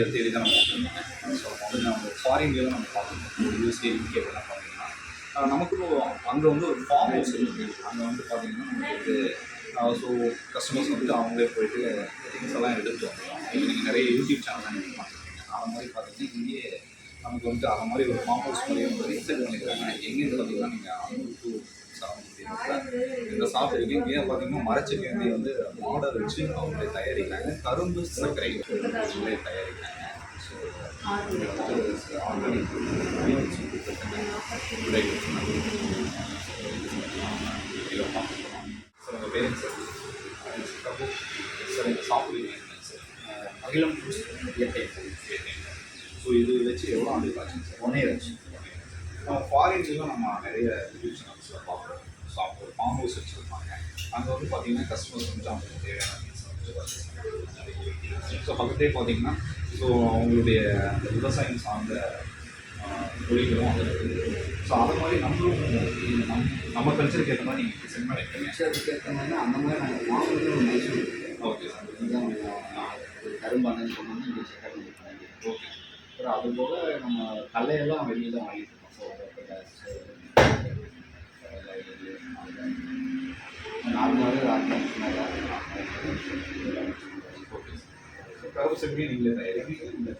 இதை தேடி தான் நம்ம போட்டுருந்தோம் ஸோ வந்து நம்ம ஃபாரின்லேயே நம்ம பார்க்கணும். யூஎஸ்ஏ யூகே எல்லாம் பார்த்தீங்கன்னா நமக்கும் அங்கே வந்து ஒரு ஃபார்ம் ஹவுஸ் இருக்குது அங்கே வந்து பார்த்தீங்கன்னா நம்ம வந்து ஸோ கஸ்டமர்ஸ் வந்து அவங்களே போயிட்டு திங்ஸ் எல்லாம் எடுத்து வந்துடுவாங்க. இப்போ நீங்கள் நிறைய யூடியூப் சேனல்லாம் நீங்கள் பார்த்துருக்கீங்க. அந்த மாதிரி பார்த்தீங்கன்னா இங்கேயே நமக்கு வந்து அந்த மாதிரி ஒரு ஃபார்ம் ஹவுஸ் மாதிரி வந்து ரீசெட் பண்ணிக்கிறாங்க. எங்கேருந்து பார்த்தீங்கன்னா நீங்கள் அவங்களுக்கு டு சாப்பிட்டு இந்த சாப்பிட்டு இங்கே பார்த்தீங்கன்னா மரச்செடி வந்து வந்து மாடை வச்சு அவங்களே தயாரிக்கிறாங்க. கரும்பு சர்க்கரை தயாரிக்கிறாங்க. ஆர்கானிக் சார் உங்கள் பேருங்க சார் எங்கள் சார் இந்த சார் அகிலம் ஃபுட்ஸ் இயற்கை ஸோ இது வச்சு எவ்வளோ ஆண்டு ஆச்சுங்க சார் ஒன்னே வச்சு நம்ம ஃபாரின்ஸ்லாம் நம்ம நிறைய யூடியூப் சேனல்ஸில் பார்க்குறோம் ஸோ அவங்க ஒரு ஃபார்ம் ஹவுஸ் வச்சுருப்பாங்க அங்கே வந்து பார்த்தீங்கன்னா கஸ்டமர்ஸ் வந்து அவங்களுக்கு தேவையான ஸோ பக்கத்துலேயே பார்த்தீங்கன்னா ஸோ அவங்களுடைய அந்த விவசாயம் சார்ந்த தொழில்களும் அங்கே இருக்குது ஸோ அது மாதிரி நம்மளும் நம் நம்ம கல்ச்சருக்கு ஏற்ற மாதிரி நீங்கள் செட் பண்ணிருக்கீங்க மிக்சருக்கு ஏற்ற மாதிரி அந்த மாதிரி நாங்கள் வாங்குறது ஒரு மைசூர் ஓகே சார் இதுதான் ஒரு கரும்பானு சொன்னோம்னா இங்கே ஓகே அப்புறம் அது போக நம்ம கல்லையெல்லாம் வெளியில் தான் வாங்கிட்டு இருக்கோம் ஸோ நார்மலாகவே ஓகே செப்பி நீங்களே இல்லை?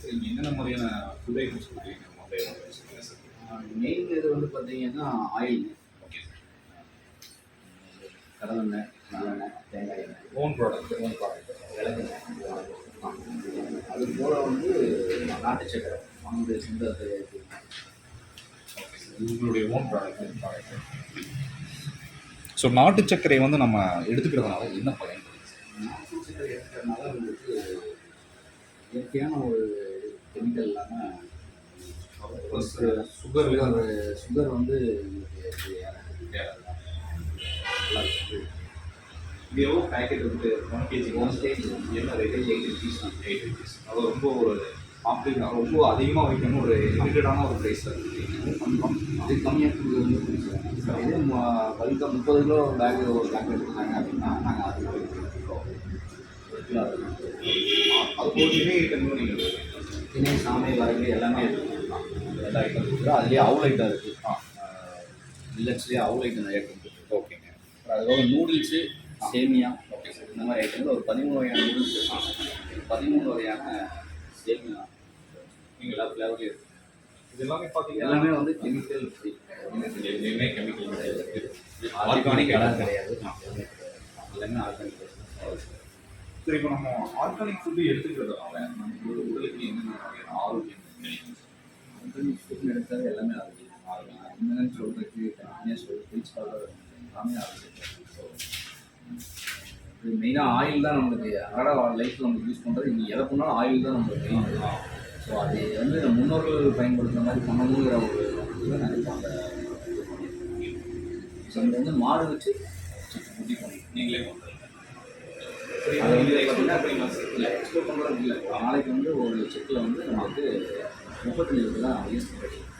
சரி என்னென்ன மாதிரியான ஃபுட் ஐட்டம்ஸ் கொடுக்குறீங்க? மெயின் இது வந்து பார்த்தீங்கன்னா ஆயில் ஓகே கடலெண்ணெய் நல்லெண்ணெய் தேங்காய் எண்ணெய். ஓன் ப்ராடக்ட் ஓன் ப்ராடக்ட் விளக்கெண்ணெய். அது போல் வந்து நாட்டு சக்கரை. வாங்க சொந்த உங்களுடைய ஓன் ப்ராடக்ட் ப்ராடக்ட் ஸோ நாட்டு சர்க்கரை வந்து நம்ம எடுத்துக்கிறதுனால என்ன பயன்? நாட்டு சக்கரை எடுக்கிறதுனால உங்களுக்கு இயற்கையான ஒரு கெமிக்கல் இல்லாமல் சுகர் சுகர் சுகர் வந்து உங்களுக்கு நல்லா இருக்கு. இது எவ்வளோ பேக்கெட் வந்து ஒன் கேஜி ஒன் ஸ்டேஜ் என்ன rate eight rupees eight rupees அது ரொம்ப ஒரு ஆப்டிக் ரொம்ப அதிகமாக வைக்கணும் ஒரு லிமிட்டடான ஒரு ப்ரைஸில் இது கம்மியாக கொடுக்குறது கொடுக்குறாங்க இதே பல்காக முப்பது கிலோ பேக் ஒரு பேக் எடுத்துருந்தாங்க அப்படின்னா நாங்கள் அது அது இணை ஐட்டங்களும் நீங்கள் திணை சாமை வரகு எல்லாமே எடுத்துக்கலாம் எல்லா ஐட்டம் இருக்குது அதுலேயே அவுல் ஐட்டம் இருக்குது மில்லட்ஸ்லேயே அவுல் ஐட்டம் நிறைய இருக்குது ஓகேங்க அப்புறம் அது போக நூடுல்ஸு சேமியா ஓகே சார் இந்த மாதிரி ஐட்டங்கள் ஒரு பதிமூணு வகையான நூடுல்ஸ் பதிமூணு வகையான சேமியா நீங்கள் எல்லா ஃப்ளேவர்லேயும் இருக்குது இது எல்லாமே பார்த்தீங்கன்னா எல்லாமே வந்து கெமிக்கல் ஃப்ரீ எதுவுமே கெமிக்கல் ஆர்கானிக் ஆர்கானிக் கிடையாது. எல்லாமே ஆர்கானிக் சரி இப்போ நம்ம ஆர்கானிக் ஃபுட்டு எடுத்துக்கிறதுனால நம்மளோட உடலுக்கு என்னென்ன வகையான ஆரோக்கியம் கிடைக்கும் ஆர்கானிக் ஃபுட்னு எடுத்தாலே எல்லாமே ஆரோக்கியம் என்னென்னு சொல்கிறதுக்கு தனியாக சொல்கிறது பீச் எல்லாமே ஆரோக்கியம் ஸோ இது மெயினாக ஆயில் தான் நம்மளுக்கு அன்றாட லைஃப்பில் நம்ம யூஸ் பண்ணுறது இங்கே எதை பண்ணாலும் ஆயில் தான் நம்மளுக்கு மெயின் ஸோ அது வந்து நம்ம முன்னோர்கள் பயன்படுத்துகிற மாதிரி பண்ணணுங்கிற ஒரு இதில் நினைப்போம் அந்த ஸோ இங்கே வந்து மாடு வச்சு குட்டி பண்ணி நீங்களே பண்ணுறது அது வந்து பார்த்தீங்கன்னா எக்ஸ்போர்ட் இல்லை பண்ணுறது இல்லை நாளைக்கு வந்து ஒரு செக்கில் வந்து நமக்கு முப்பத்தஞ்சு ரூபா தான் யூஸ் கிடைக்கும்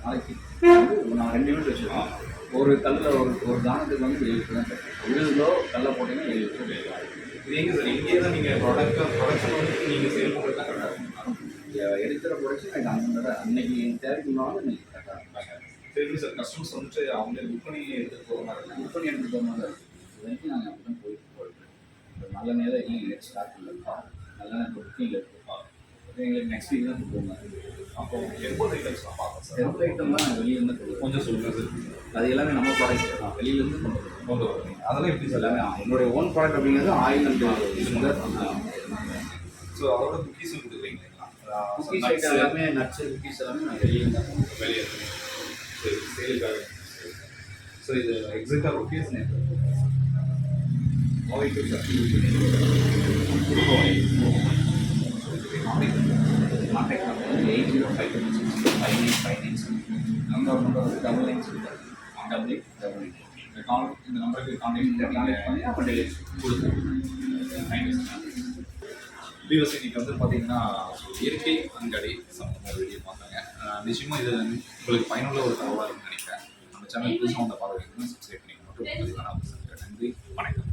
நாளைக்கு வந்து நான் ரெண்டு யூனிட் வச்சுக்கலாம் ஒரு கல்லில் ஒரு ஒரு தானத்துக்கு வந்து ஏழு கிலோ தான் கிடைக்கும் இருபது கல்லை போட்டிங்கன்னா ஏழு கிலோ கிடைக்கும் இது எங்கே சார் இங்கேயே தான் நீங்கள் ப்ராடக்ட் ப்ரொடக்ஷன் வந்து நீங்கள் சேல் பண்ணுறது தான் கரெக்டாக இங்க எடுக்கிற ப்ரொடக்ஷன் எனக்கு அந்த தடவை அன்னைக்கு தேவைக்குனாலும் எனக்கு கரெக்டாக சரி சார் கஸ்டமர்ஸ் வந்துட்டு அவங்களே புக் பண்ணி எடுத்துகிட்டு போகிற மாதிரி புக் பண்ணி எடுத்துகிட்டு போகிற மாதிரி இருக்கு இது வரைக்கும் நாங்கள் அப்படி தான் போயிட்டு போயிட்டு இப்போ நல்ல நேரம் எங்களுக்கு ஸ்டார்டில் இருக்கோம் நல்ல நேரம் புக்கிங்கில் இருக்கோம் எங்களுக்கு நெக்ஸ்ட் வீக் தான் மாதிரி அப்போ எவ்வளோ ஐட்டம்ஸ் நான் பார்ப்பேன் சார். ஹெல்த் ஐட்டம்லாம் நாங்கள் வெளியிலேருந்து கொடுக்குறோம் கொஞ்சம் சொல்லுங்கள் சார். அது எல்லாமே நம்ம ப்ராடக்ட் தான். வெளியிலேருந்து கொண்டு வருவோம் கொண்டு வருவீங்க அதெல்லாம் எப்படி சார்? எல்லாமே என்னுடைய ஓன் ப்ராடக்ட் அப்படிங்கிறது ஆயில் அண்ட் சுகர் ஸோ அதோட குக்கீஸும் கொடுக்குறீங்களா குக்கீஸ் ஐட்டம் எல்லாமே நட்ஸ் குக்கீஸ் எல்லாமே நான் வெளியிலேருந்து தான். வெளியே சரி சேலுக்காக ஸோ இது எக்ஸாக்டாக cookies name okay sir contact number eight zero five two six five nine five nine number number வந்து double nine six double eight double eight இந்த கான் இந்த நம்பருக்கு கான்டாக்ட் இந்த கான்டாக்ட் பண்ணி அப்போ டெலிவரி கொடுத்துருங்க வியூவர்ஸ் இன்னைக்கு வந்து பார்த்தீங்கன்னா இயற்கை அங்காடி சம்மந்தமாக வீடியோ பார்த்தாங்க அஹ் நிச்சயமா இது உங்களுக்கு பயனுள்ள ஒரு தகவலாக இருக்கும்னு நினைக்கிறேன் நம்ம சேனல் புதுசாக வந்த பார்வைக்கு சப்ஸ்கிரைப் பண்ணி மட்டும் நன்றி வணக்கம்